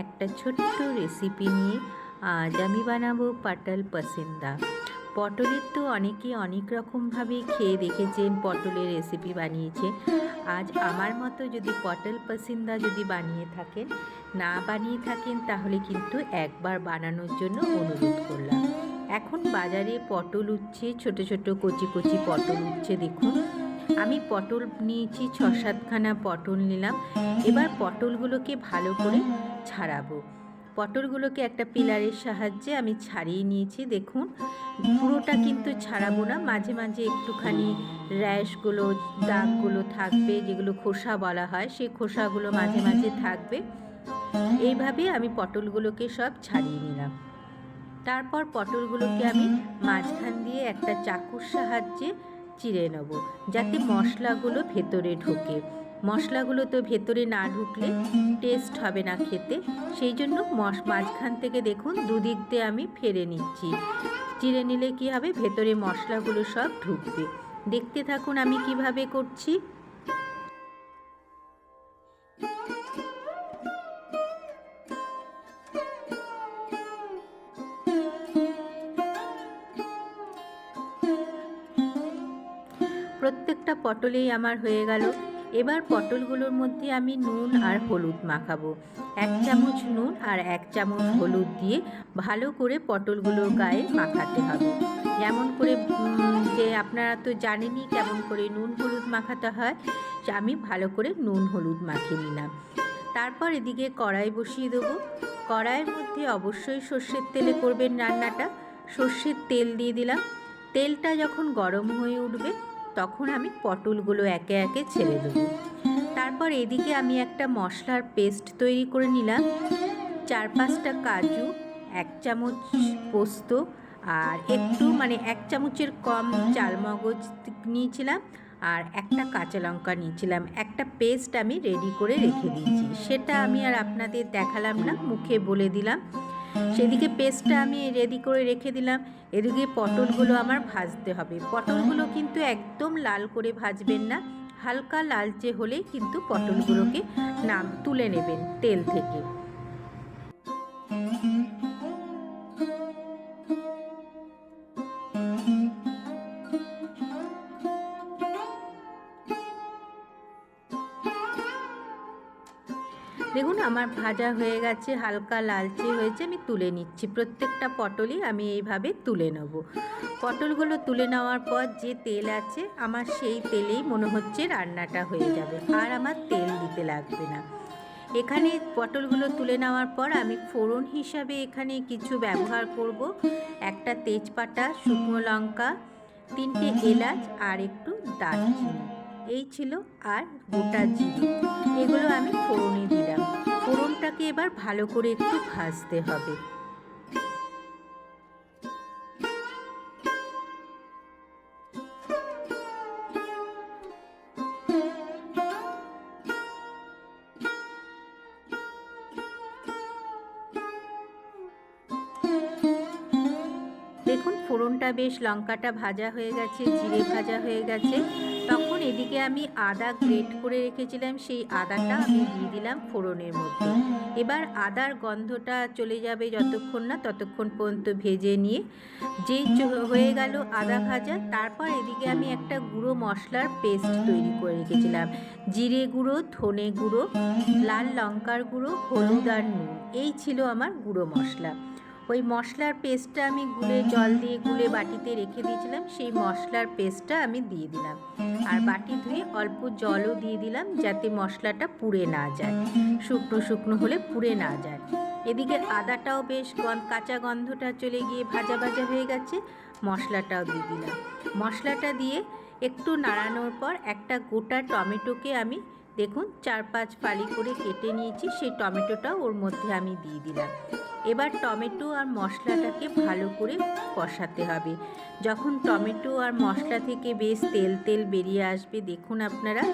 একটা ছোট্ট রেসিপি নিয়ে আজ আমি বানাবো পটল পসিন্দা। পটলের তো অনেকে অনেক রকমভাবে খেয়ে দেখেছেন, পটলের রেসিপি বানিয়েছে। আজ আমার মতো যদি পটল পসিন্দা যদি বানিয়ে থাকেন, না বানিয়ে থাকেন, তাহলে কিন্তু একবার বানানোর জন্য অনুরোধ করলাম। এখন বাজারে পটল উঠছে ছোট ছোট কচি কচি পটল উঠছে দেখুন। আমি পটল নিয়েছি ছ সাতখানা পটল নিলাম। এবার পটলগুলোকে ভালো করে ছাড়াবো। পটলগুলোকে একটা পিলারের সাহায্যে আমি ছাড়িয়ে নিয়েছি। দেখুন, পুরোটা কিন্তু ছাড়াবো না। মাঝে মাঝে একটুখানি র্যাশগুলো, দাগগুলো থাকবে, যেগুলো খোসা বলা হয় সেই খোসাগুলো মাঝে মাঝে থাকবে। এইভাবে আমি পটলগুলোকে সব ছাড়িয়ে নিলাম। তারপর পটলগুলোকে আমি মাঝখান দিয়ে একটা চাকুর সাহায্যে চিড়ে নেব, যাতে মশলাগুলো ভেতরে ঢোকে। মশলাগুলো তো ভেতরে না ঢুকলে টেস্ট হবে না খেতে। সেই জন্য মশ, মাঝখান থেকে দেখুন দুদিক দিয়ে আমি ফেরে নিচ্ছি। চিড়ে নিলে কী হবে? ভেতরে মশলাগুলো সব ঢুকবে। দেখতে থাকুন আমি কীভাবে করছি। প্রত্যেকটা পটলেই আমার হয়ে গেল। এবার পটলগুলোর মধ্যে আমি নুন আর হলুদ মাখাবো। এক চামচ নুন আর এক চামচ হলুদ দিয়ে ভালো করে পটলগুলোর গায়ে মাখাতে হবে। যেমন করে যে আপনারা তো জানেনই কেমন করে নুন হলুদ মাখাতে হয় আমি ভালো করে নুন হলুদ মাখিয়ে নিলাম। তারপর এদিকে কড়াই বসিয়ে দেবো। কড়াইয়ের মধ্যে অবশ্যই সর্ষের তেলে করবেন রান্নাটা। সর্ষের তেল দিয়ে দিলাম। তেলটা যখন গরম হয়ে উঠবে তখন আমি পটলগুলো একে একে ছেড়ে দেবো। তারপর এদিকে আমি একটা মশলার পেস্ট তৈরি করে নিলাম। চার পাঁচটা কাজু, এক চামচ পোস্ত আর একটু মানে এক চামচের কম চালমগজ নিয়েছিলাম আর একটা কাঁচা লঙ্কা নিয়েছিলাম। একটা পেস্ট আমি রেডি করে রেখে দিয়েছি। সেটা আমি আর আপনাদের দেখালাম না, মুখে বলে দিলাম। সেদিকে পেস্টটা আমি রেডি করে রেখে দিলাম। এদিকে পটলগুলো আমার ভাজতে হবে। পটলগুলো কিন্তু একদম লাল করে ভাজবেন না। হালকা লালচে হলেই কিন্তু পটলগুলোকে নাম তুলে নেবেন তেল থেকে। দেখুন, আমার ভাজা হয়ে গেছে, হালকা লালচে হয়েছে, আমি তুলে নিচ্ছি। প্রত্যেকটা পটলই আমি এইভাবে তুলে নেব। পটলগুলো তুলে নেওয়ার পর যে তেল আছে, আমার সেই তেলেই মনে হচ্ছে রান্নাটা হয়ে যাবে, আর আমার তেল দিতে লাগবে না। এখানে পটলগুলো তুলে নেওয়ার পর আমি ফোড়ন হিসাবে এখানে কিছু ব্যবহার করব। একটা তেজপাতা, শুকনো লঙ্কা, তিনটে এলাচ আর একটু দারচিনি। এই ছিল আর গোটা জিরে। এগুলো আমি ফোড়নে দিলাম। ফোড়নটাকে এবার ভালো করে একটু ভাজতে হবে। ফোড়নটা বেশ, লঙ্কাটা ভাজা হয়ে গেছে, জিরে ভাজা হয়ে গেছে। তখন এদিকে আমি আদা গ্রেট করে রেখেছিলাম, সেই আদাটা আমি দিয়ে দিলাম ফোড়নের মধ্যে। এবার আদার গন্ধটা চলে যাবে যতক্ষণ না, ততক্ষণ পর্যন্ত ভেজে নিয়ে যে হয়ে গেল আদা ভাজা, তারপর এদিকে আমি একটা গুঁড়ো মশলার পেস্ট তৈরি করে রেখেছিলাম। জিরে গুঁড়ো, ধনে গুঁড়ো, লাল লঙ্কার গুঁড়ো, হলুদ আর নুন, এই ছিল আমার গুঁড়ো মশলা। ওই মশলার পেস্টটা আমি গুলে জল দিয়ে গুলে বাটিতে রেখে দিয়েছিলাম, সেই মশলার পেস্টটা আমি দিয়ে দিলাম। আর বাটি ধুয়ে অল্প জলও দিয়ে দিলাম যাতে মশলাটা পুড়ে না যায়। শুকনো শুকনো হলে পুড়ে না যায়। এদিকে আদাটাও বেশ কাঁচা গন্ধটা চলে গিয়ে ভাজা ভাজা হয়ে গেছে, মশলাটাও দিয়ে দিলাম। মশলাটা দিয়ে একটু নাড়ানোর পর একটা গোটা টমেটোকে আমি, দেখুন, চার পাঁচ ফালি করে কেটে নিয়েছি, সেই টমেটোটাও ওর মধ্যে আমি দিয়ে দিলাম। এবার টমেটো আর মশলাটাকে ভালো করে কষাতে হবে। যখন টমেটো আর মশলা থেকে বেশ তেল তেল বেরিয়ে আসবে, দেখুন আপনারা,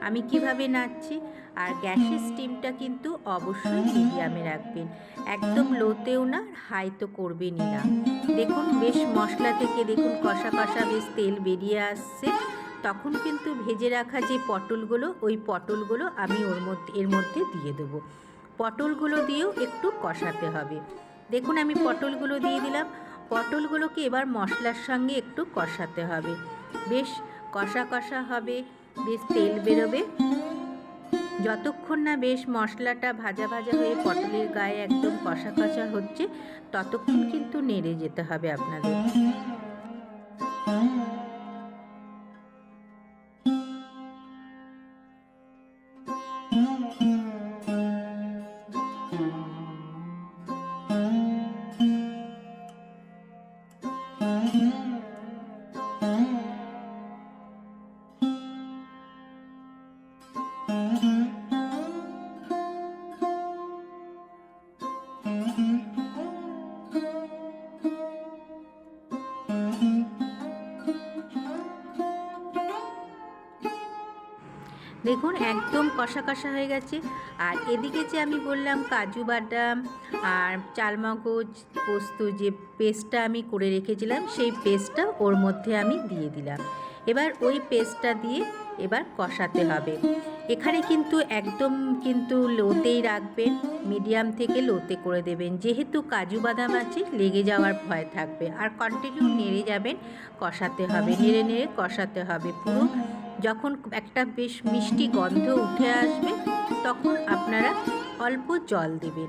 আমি কীভাবে নাচছি আর গ্যাসের স্টিমটা কিন্তু অবশ্যই মিডিয়ামে রাখবেন। একদম লোতেও না হাই তো করবেনই না। দেখুন, বেশ মশলা থেকে দেখুন কষা কষা বেশ তেল বেরিয়ে আসছে। তখন কিন্তু ভেজে রাখা যে পটলগুলো, ওই পটলগুলো আমি ওর মধ্যে, এর মধ্যে দিয়ে দেবো। পটলগুলো দিয়েও একটু কষাতে হবে। দেখুন, আমি পটলগুলো দিয়ে দিলাম। পটলগুলোকে এবার মশলার সঙ্গে একটু কষাতে হবে। বেশ কষা কষা হবে, বেশ তেল বেরোবে। যতক্ষণ না বেশ মশলাটা ভাজা ভাজা হয়ে পটলের গায়ে একদম কষা কষা হচ্ছে, ততক্ষণ কিন্তু নেড়ে যেতে হবে আপনাদের। দেখুন, একদম কষা কষা হয়ে গেছে। আর এদিকে যে আমি বললাম, কাজু বাদাম আর চালমগজ পোস্ত যে পেস্টটা আমি করে রেখেছিলাম, সেই পেস্টটা ওর মধ্যে আমি দিয়ে দিলাম। এবার ওই পেস্টটা দিয়ে এবার কষাতে হবে। এখানে কিন্তু একদম কিন্তু লোতেই রাখবেন, মিডিয়াম থেকে লোতে করে দেবেন। যেহেতু কাজু বাদাম আছে, লেগে যাওয়ার ভয় থাকবে। আর কন্টিনিউ নেড়ে যাবেন, কষাতে হবে। নেড়ে নেড়ে কষাতে হবে পুরো। যখন একটা বেশ মিষ্টি গন্ধ উঠে আসবে, তখন আপনারা অল্প জল দেবেন।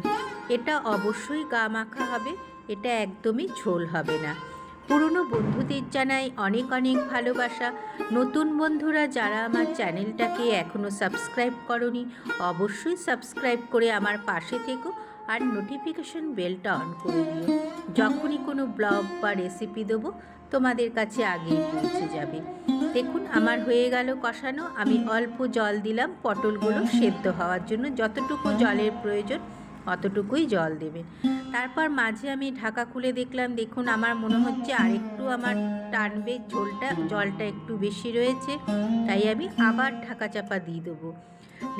এটা অবশ্যই গা মাখা হবে, এটা একদমই ঝোল হবে না। পুরনো বন্ধুদের জানাই অনেক অনেক ভালোবাসা। নতুন বন্ধুরা যারা আমার চ্যানেলটাকে এখনও সাবস্ক্রাইব করনি, অবশ্যই সাবস্ক্রাইব করে আমার পাশে থেকো আর নোটিফিকেশন বেলটা অন করে দিও। যখনই কোনো ব্লগ বা রেসিপি দেবো, তোমাদের কাছে আগেই পৌঁছে যাবে। দেখুন, আমার হয়ে গেল কষানো। আমি অল্প জল দিলাম, পটলগুলো সেদ্ধ হওয়ার জন্য। যতটুকু জলের প্রয়োজন, অতটুকুই জল দেবেন। তারপর মাঝে আমি ঢাকা খুলে দেখলাম, দেখুন, আমার মনে হচ্ছে আরেকটু আমার টানবে ঝোলটা, জলটা একটু বেশি রয়েছে, তাই আমি আবার ঢাকা চাপা দিয়ে দেবো।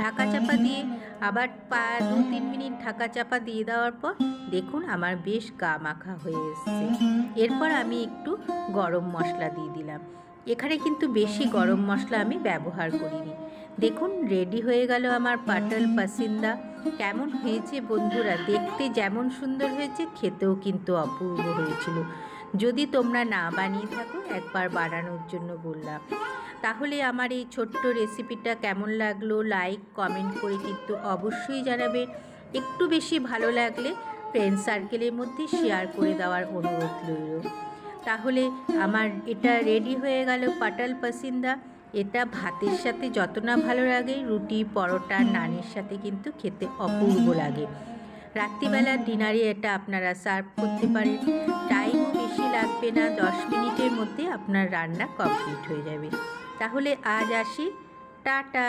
ঢাকা চাপা দিয়ে আবার পা, দু, তিন মিনিট ঢাকা চাপা দিয়ে দেওয়ার পর, দেখুন, আমার বেশ গা মাখা হয়ে এসছে। এরপর আমি একটু গরম মশলা দিয়ে দিলাম। এখানে কিন্তু বেশি গরম মশলা আমি ব্যবহার করিনি। দেখুন রেডি হয়ে গেল আমার পাটল পাসিন্দা। কেমন হয়েছে বন্ধুরা? দেখতে যেমন সুন্দর হয়েছে, খেতেও কিন্তু অপূর্ব হয়েছিল। যদি তোমরা না বানিয়ে থাকো, একবার বানানোর জন্য বললাম। তাহলে আমার এই ছোট্ট রেসিপিটা কেমন লাগল? লাইক কমেন্ট করে কিন্তু অবশ্যই জানাবেন একটু বেশি ভালো লাগলে ফ্রেন্ড সার্কেলের মধ্যে শেয়ার করে দেওয়ার অনুরোধ রইল। তাহলে আমার এটা রেডি হয়ে গেল পাটাল পাসিন্দা। এটা ভাতের সাথে যত না ভালো লাগে রুটি পরোটা নানের সাথে কিন্তু খেতে অপূর্ব লাগে। রাত্রিবেলা ডিনারে এটা আপনারা সার্ভ করতে পারেন। টাইমও বেশি লাগবে না দশ মিনিটের মধ্যে আপনার রান্না কমপ্লিট হয়ে যাবে। তাহলে আজ আসি। টাটা।